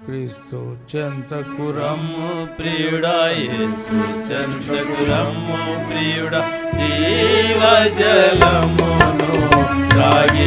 క్రీస్తు చంతకురము ప్రియుడా యేసు చంతకురము ప్రియుడా జీవ జలమును రాగి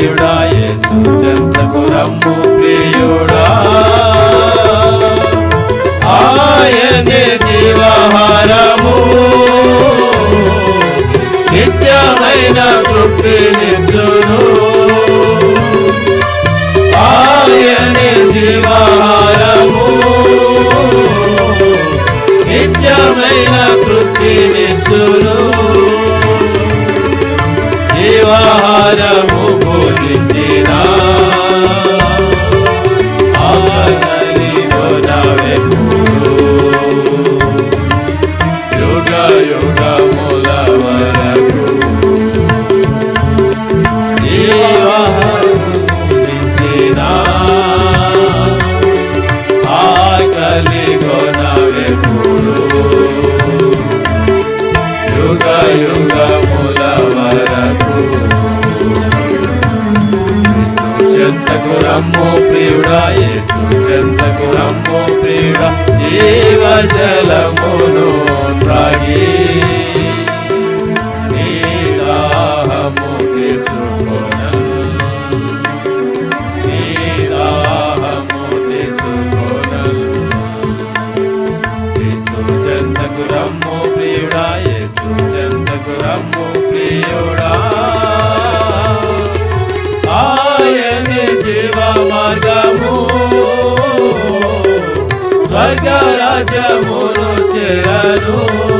ప్రియుడా యేసుజంతకు రమ్ము ప్రియుడా. ఆయనే జీవాహారము. నిత్యమైన తృప్తి నిచ్చును. ఆయనే జీవాహారము. నిత్యమైన తృప్తి నిచ్చును. జీవాహారము. చెంతకు రమ్మో ప్రియుడా యేసు చెంతకు రమ్మో ప్రియుడా జీవ జలమును త్రాగి. રાજા રાજા મોનો ચેરાનું.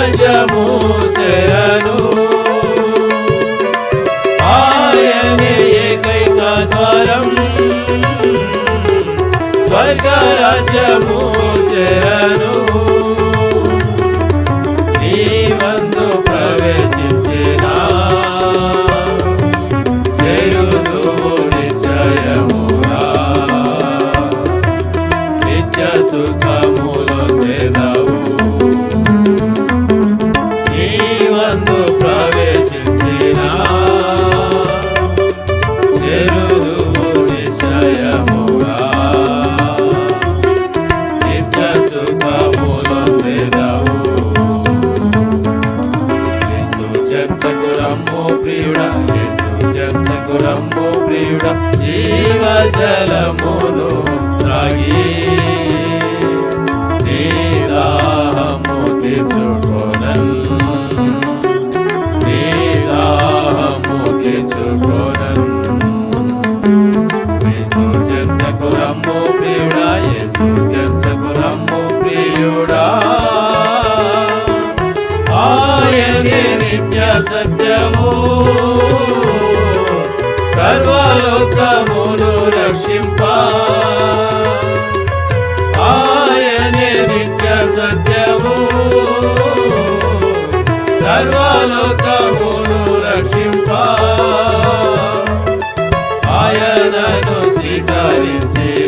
రాజ్యము చేరను. ఆయనే ఏకైక ద్వారం. స్వర్గ రాజ్యము చేరను. నీ చెత్తకు ప్రియుడా యేసు చెత్తకు రమ్ము ప్రియుడా. ఆయనే నిత్య సత్యము. సర్వలోకమును రక్షింప. ఆయనే నిత్య సత్యము. సర్వలోకమును రక్షింప. ఆయనను స్వీకరించే